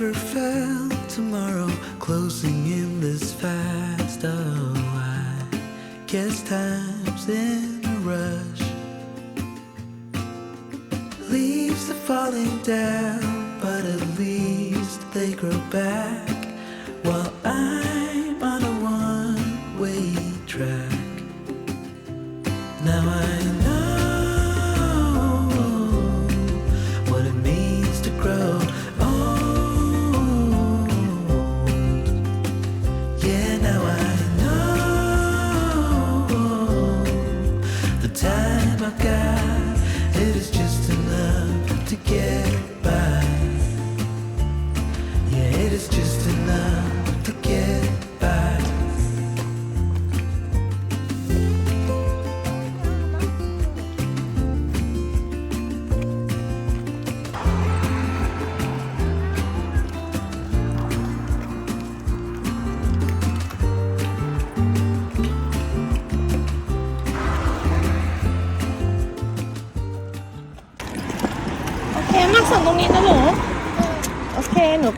Never felt tomorrow closing in this fast. Oh, I guess time's in a rush. Leaves are falling down, but at least they grow back.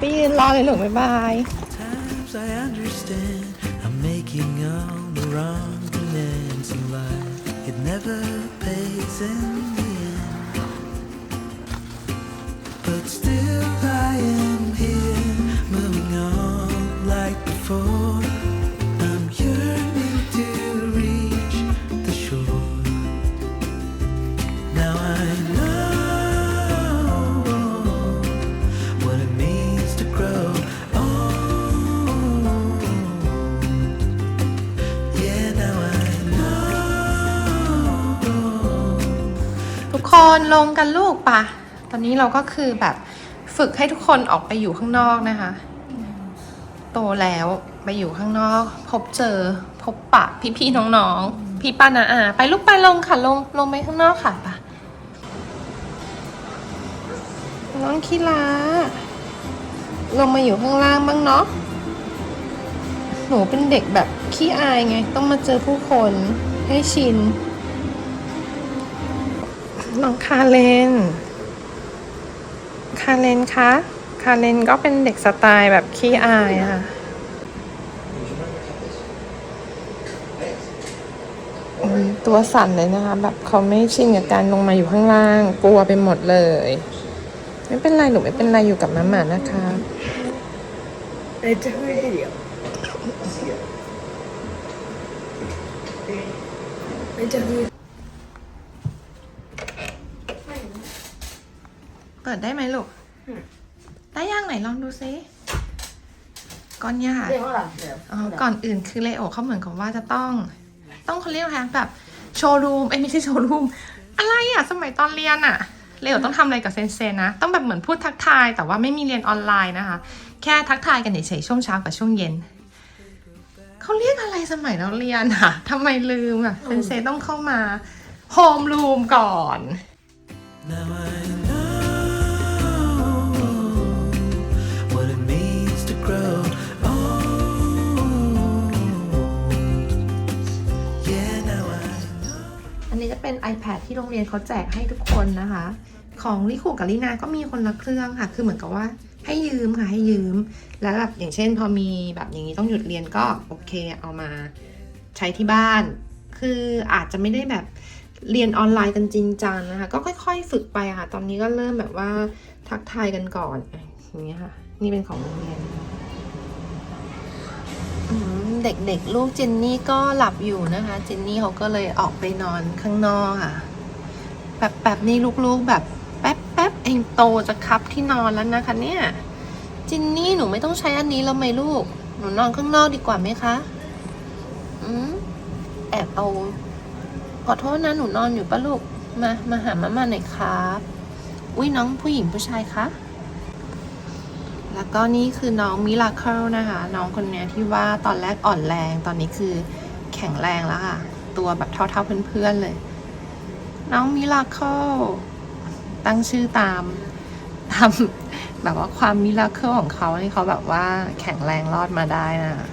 ปยืนรอเลยหนูบ๊ายบาย Times I understand I'm making all the wrong demands in life. It never pays in the end. But still I am here, moving on like before. กคนลงกันลูกปะตอนนี้เราก็คือแบบฝึกให้ทุกคนออกไปอยู่ข้างนอกนะคะ โตแล้วไปอยู่ข้างนอก พบเจอ พบปะพี่ๆน้องๆพี่ป้านาอาไปลูกไปลงค่ะลงลงไปข้างนอกค่ะปะน้องคีลาลงมาอยู่ข้างล่างบ้างเนาะหนูเป็นเด็กแบบขี้อายไง ต้องมาเจอผู้คนให้ชิน น้องคาเลน คาเลนคะ คาเลนก็เป็นเด็กสไตล์แบบขี้อายอะค่ะอืมตัวสั่นเลยนะคะ แบบเขาไม่ชินกับการลงมาอยู่ข้างล่าง กลัวไปหมดเลย ไม่เป็นไรหนูไม่เป็นไรอยู่กับมาม่านะคะ It's a video. It's a video. เิดได้ไหมลูก ได้ย่างไหนลองดูซิก้อนเนี่ยค่ะก่าอก่อนอื่นคือเลโอเขาเหมือนกับว่าจะต้อง ต้องเขาเรียกอะไรแบบโชว์รูม เอ้ยไม่ใช่โชว์รูม อะไรอะสมัยตอนเรียนอะเลโอต้องทำอะไรกับเซนเซนะ ต้องแบบเหมือนพูดทักทาย แต่ว่าไม่มีเรียนออนไลน์นะคะ แค่ทักทายกันเฉยๆช่วงเช้ากับช่วงเย็น เขาเรียกอะไรสมัยเราเรียนอะทำไมลืมอะเซนเซต้องเข้ามาโฮมรูมก่อน เป็น iPad ที่โรงเรียนเขาแจกให้ทุกคนนะคะ ของลิคูกับลินาก็มีคนละเครื่องค่ะ คือเหมือนกับว่าให้ยืมค่ะให้ยืม แล้วแบบอย่างเช่น พอมีแบบอย่างนี้ต้องหยุดเรียนก็โอเคเอามาใช้ที่บ้าน คืออาจจะไม่ได้แบบเรียนออนไลน์กันจริงจังนะคะ ก็ค่อย ๆ ฝึกไปค่ะ ตอนนี้ก็เริ่มแบบว่าทักทายกันก่อนอย่างเงี้ยค่ะ นี่เป็นของโรงเรียน เด็กๆ ลูกเจนนี่ก็หลับอยู่นะคะ เจนนี่เขาก็เลยออกไปนอนข้างนอกค่ะแบบแบบนี้ลูกๆแบบแป๊บแป๊บเองโตจะคับที่นอนแล้วนะคะเนี่ยเจนนี่หนูไม่ต้องใช้อันนี้แล้วไหมลูก หนูนอนข้างนอกดีกว่าไหมคะอืมแอบเอาขอโทษนะหนูนอนอยู่ปะลูกมามาหามามาหน่อยครับ อุ้ยน้องผู้หญิงผู้ชายคะ แล้วก็นี่คือน้องมิราเคิลนะคะ น้องคนนี้ที่ว่าตอนแรกอ่อนแรงตอนนี้คือแข็งแรงแล้วค่ะ ตัวแบบเท่าๆเพื่อนๆเลย น้องมิราเคิลตั้งชื่อตามตามแบบว่าความมิราเคิลของเขาที่เขาแบบว่าแข็งแรงรอดมาได้นะ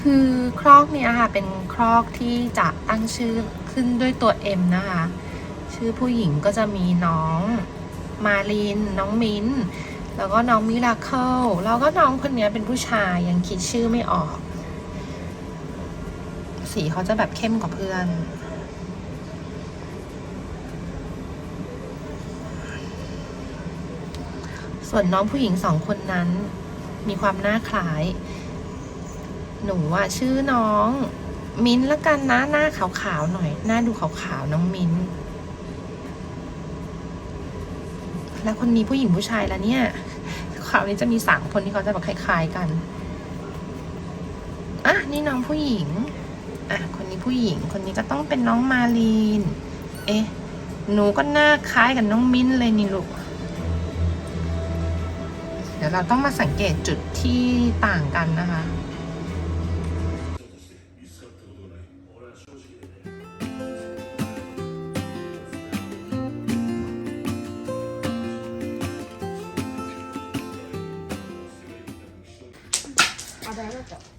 คือครอกเนี้ยค่ะ เป็นครอกที่จะตั้งชื่อขึ้นด้วยตัว M นะคะ ชื่อผู้หญิงก็จะมีน้องมาลิน น้องมิ้น แล้วก็น้องมิราเคิลแล้วก็น้องคนนี้เป็นผู้ชายยังคิดชื่อไม่ออก สีเขาจะแบบเข้มกว่าเพื่อนส่วนน้องผู้หญิงสองคนนั้น มีความหน้าคล้าย หนูอะชื่อน้อง มิ้นละกันนะหน้าขาวๆหน่อย หน้าดูขาวๆน้องมิ้น แล้วคนนี้ผู้หญิงผู้ชายแล้วเนี่ยาวนี้จะมีสามคนที่เขาจะแบบคล้ายๆกันอะนี่น้องผู้หญิงอะคนนี้ผู้หญิง คนนี้ก็ต้องเป็นน้องมาลีน เอ๊ะหนูก็หน้าคล้ายกับน้องมิ้นเลยนี่ลูก เดี๋ยวเราต้องมาสังเกตจุดที่ต่างกันนะคะ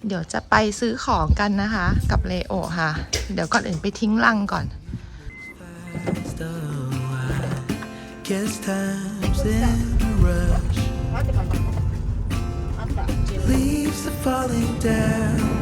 เดี๋ยวจะไปซื้อของกันนะคะ กับเลโอค่ะ เดี๋ยวก่อนอื่นไปทิ้งลังก่อน guess time's in a rush. Leaves are falling down,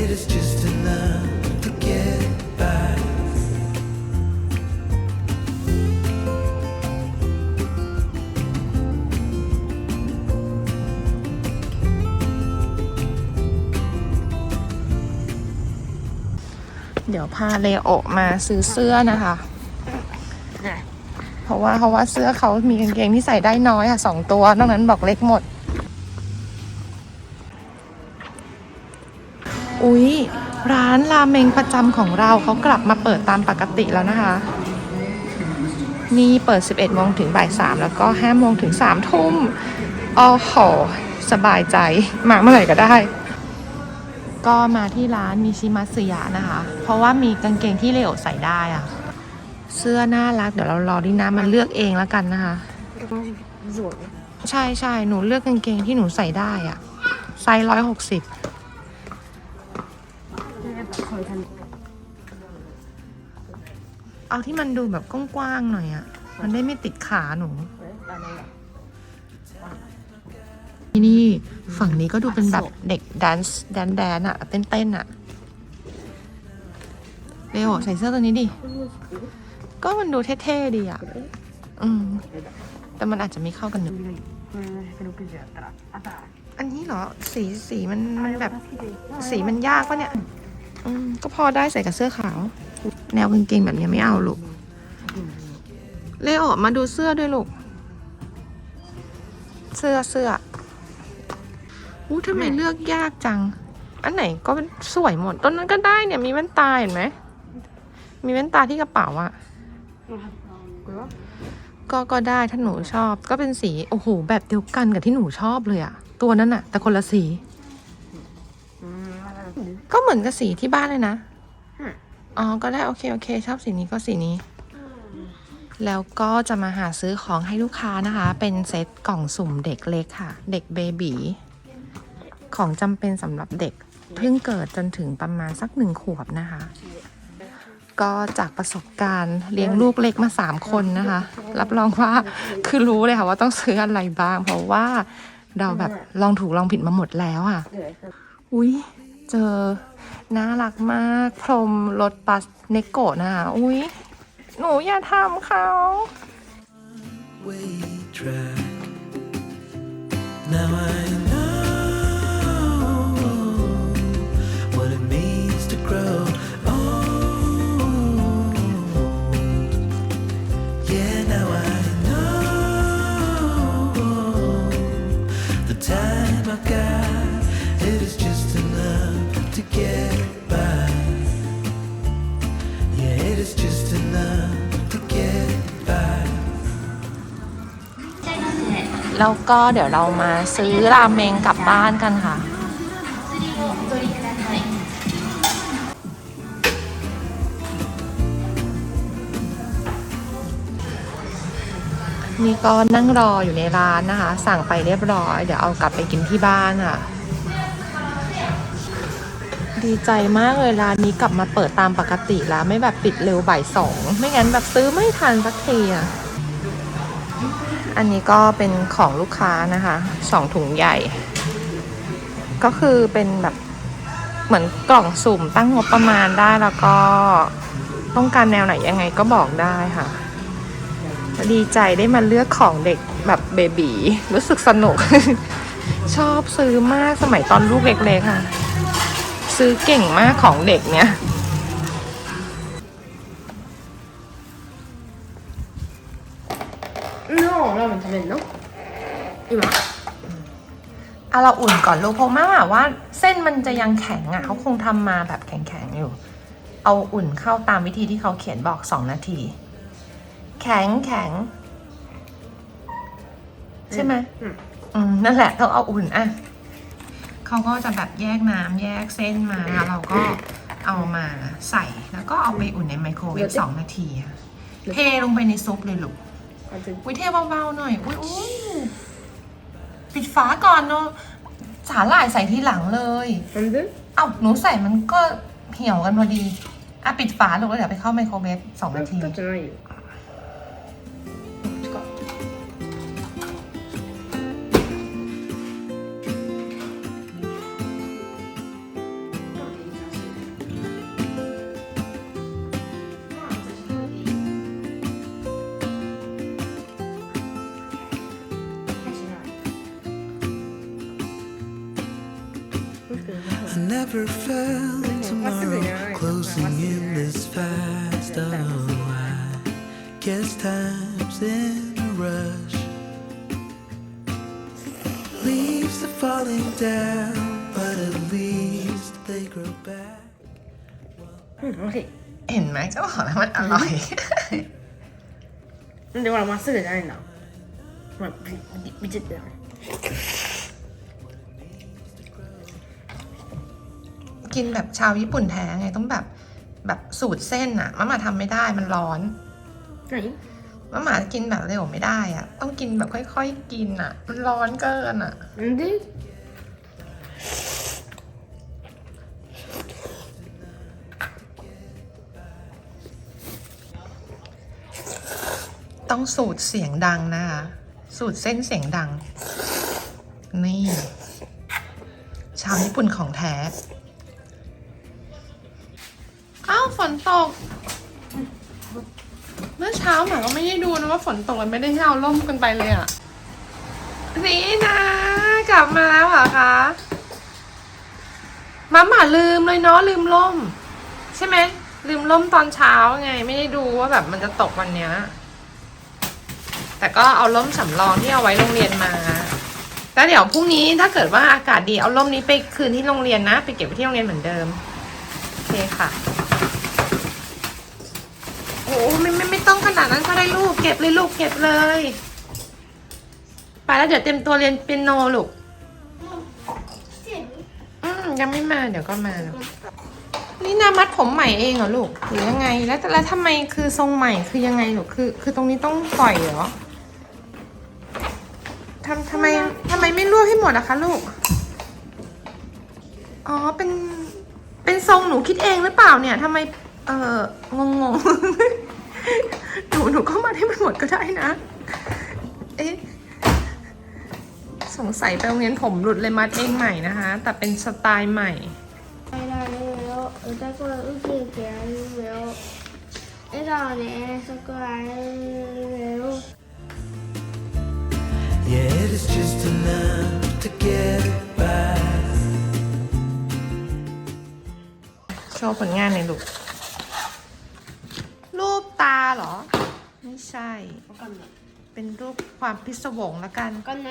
it is just enough to get by. เดี๋ยวพาเลโอมาซื้อเสื้อนะคะ เพราะว่าเพราะว่าเสื้อเขามีกางเกงที่ใส่ได้น้อยค่ะสองตัว นอกนั้นบอกเล็กหมด อุ๊ย ร้านราเมงประจำของเราเขากลับมาเปิดตามปกติแล้วนะคะ นี่เปิด 11โมงถึงบ่าย3แล้วก็5โมงถึง3ทุ่มโอ้โหสบายใจมาเมื่อไหร่ก็ได้ ก็มาที่ร้านมิชิมัสึยะนะคะ เพราะว่ามีกางเกงที่เลโอใส่ได้อะเสื้อน่ารักเดี๋ยวเรารอดินามันเลือกเองแล้วกันนะคะใช่ใช่หนูเลือกกางเกงที่หนูใส่ได้อะไซส์ร้อยหกสิบ เอาที่มันดูแบบกว้างๆหน่อยอะมันได้ไม่ติดขาหนูนี่ฝั่งนี้ก็ดูเป็นแบบเด็กแดนซ์แดนแดนอะเต้นเต้นๆอะเร็วใส่เสื้อตัวนี้ดิ ก็มันดูเท่ๆดีอะอืม แต่มันอาจจะไม่เข้ากันหนึ่งอันนี้เหรอ สีสีมันมันแบบ สีมันยากปะเนี่ย อืมก็พอได้ใส่กับเสื้อขาว แนวกางเกงแบบนี้ไม่เอาลูก เลโอกมาดูเสื้อด้วยลูก เสื้อเสื้ออู้ทำไมเลือกยากจัง อันไหนก็สวยหมดต้นนั้นก็ได้เนี่ยมีแว่นตาเห็นไหม มีแว่นตาที่กระเป๋าอะก็ก็ได้ถ้าหนูชอบ ก็เป็นสี โอ้โห แบบเดียวกันกับที่หนูชอบเลยอะตัวนั้นอะแต่คนละสี ก็เหมือนกับสีที่บ้านเลยนะ อ๋อ ก็ได้โอเคโอเค ชอบสีนี้ก็สีนี้ แล้วก็จะมาหาซื้อของให้ลูกค้านะคะ เป็นเซตกล่องสุ่มเด็กเล็กค่ะ เด็กเบบีของจำเป็นสำหรับเด็กเพิ่งเกิดจนถึงประมาณสักหนึ่งขวบนะคะ ก็จากประสบการณ์เลี้ยงลูกเล็กมาสามคนนะคะ รับรองว่าคือรู้เลยค่ะว่าต้องซื้ออะไรบ้าง เพราะว่าเราแบบลองถูกลองผิดมาหมดแล้วอะ อุ้ย เจอ น่ารักมาก พรมรถบัสเนโกะนะคะอุ้ยหนูอย่าทำเขา Now I know แล้วก็เดี๋ยวเรามาซื้อราเมงกลับบ้านกันค่ะ นี่ก็นั่งรออยู่ในร้านนะคะ สั่งไปเรียบร้อย เดี๋ยวเอากลับไปกินที่บ้านค่ะ ดีใจมากเลยร้านนี้กลับมาเปิดตามปกติแล้ว ไม่แบบปิดเร็วบ่ายสอง ไม่งั้นแบบซื้อไม่ทันสักทีอะ อันนี้ก็เป็นของลูกค้านะคะสองถุงใหญ่ ก็คือเป็นแบบเหมือนกล่องสุ่มตั้งงบประมาณได้แล้วก็ต้องการแนวไหนยังไงก็บอกได้ค่ะ ดีใจได้มาเลือกของเด็กแบบเบบีรู้สึกสนุก ชอบซื้อมากสมัยตอนลูกเล็กๆค่ะ ซื้อเก่งมากของเด็กเนี่ย No,ラーメン食べんの今 เอาเราอุ่นก่อนลูกเพราะว่าว่าเส้นมันจะยังแข็งอ่ะเขาคงทำมาแบบแข็งๆอยู่ เอาอุ่นเข้าตามวิธีที่เขาเขียนบอกสองนาที แข็งแข็งใช่ไหม อืม อืมนั่นแหละต้องเอาอุ่นอ่ะเขาก็จะแบบแยกน้ำแยกเส้นมาแล้วเราก็เอามาใส่แล้วก็เอาไปอุ่นในไมโครเวฟสองนาทีค่ะเทลงไปในซุปเลยลูก มันจะอุ้ยเทเบาๆหน่อยอุ้ยปิดฝาก่อนเนาะสาหร่ายใส่ทีหลังเลยอันจะเอ้าหนูใส่มันก็เหี่ยวกันพอดี อะ ปิดฝาลูกแล้วเดี๋ยวไปเข้าไมโครเวฟสองนาที ก็จช่ never felt tomorrow closing in this fast. Oh, I guess time's in a rush. Leaves are falling down, but at least they grow back. うん美味しい เห็นไหมก็บอกแล้วมันอร่อย なんでほらまっすぐじゃないんだほらビビビチってなる กินแบบชาวญี่ปุ่นแท้ไงต้องแบบแบบสูตรเส้นอะมะหมาทำไม่ได้มันร้อนไหนมะหมากินแบบเร็วไม่ได้อะต้องกินแบบค่อยๆกินอะมันร้อนเกินอะดิต้องสูตรเสียงดังนะคะสูตรเส้นเสียงดัง นี่ ชาวญี่ปุ่นของแท้ นตก เมื่อเช้าหมาก็ไม่ได้ดูนะว่าฝนตกเลยไม่ได้ให้เอาร่มกันไปเลยอะนี่นะ กลับมาแล้วเหรอคะมาหมาลืมเลยเนาะลืมร่ม ใช่ไหมลืมร่มตอนเช้าไง ไม่ได้ดูว่าแบบมันจะตกวันเนี้ย แต่ก็เอาร่มสำรองที่เอาไว้โรงเรียนมาแล้วเดี๋ยวพรุ่งนี้ถ้าเกิดว่าอากาศดีเอาร่มนี้ไปคืนที่โรงเรียนนะ ไปเก็บไว้ที่โรงเรียนเหมือนเดิมโอเคค่ะ ไม่ไม่ไม่ต้องขนาดนั้นก็ได้ลูกเก็บเลยลูกเก็บเลย ไปแล้วเดี๋ยวเต็มตัวเรียนเปียโนลูกอืมยังไม่มาเดี๋ยวก็มาลูกนี่นามัดผมใหม่เองเหรอลูกหรือยังไง แล้วแล้วทำไมคือทรงใหม่คือยังไงลูกคือ คือตรงนี้ต้องปล่อยเหรอทำทำไมทำไมไม่ลวกให้หมดอะคะลูก อ๋อเป็นเป็นทรงหนูคิดเองหรือเปล่าเนี่ยทำไม เอองงง หนูหนูก็มาให้มันหมดก็ได้นะ เอ๊ะ สงสัยไปโรงเรียนผมหลุดเลยมัดเองใหม่นะคะ แต่เป็นสไตล์ใหม่ られるよ歌子ウキウキやるよ笑顔で遠足やるよ Yeah, it is just enough to get by. โชว์ผลงานในอยลูก รูปต าเหรอ ไม่ใช่เป็นรูปความพิศวงละกัน ก้นไหน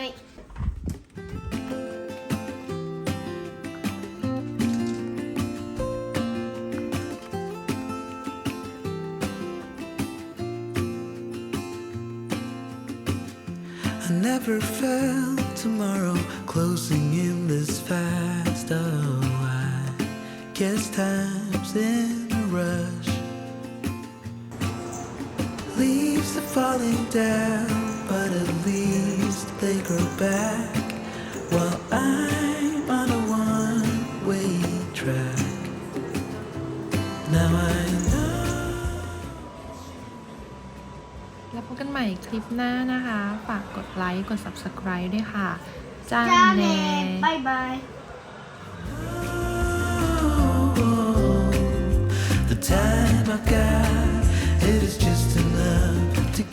leaves are falling down, but at least they grow back while I'm on a one way track. Now I know. แล้วพบกันใหม่คลิปหน้านะคะ ฝากกดไลค์ กด subscribe ด้วยค่ะ จ้าจ้าเนเน่ บายบาย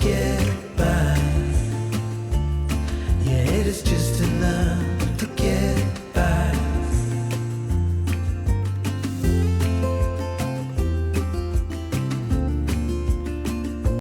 get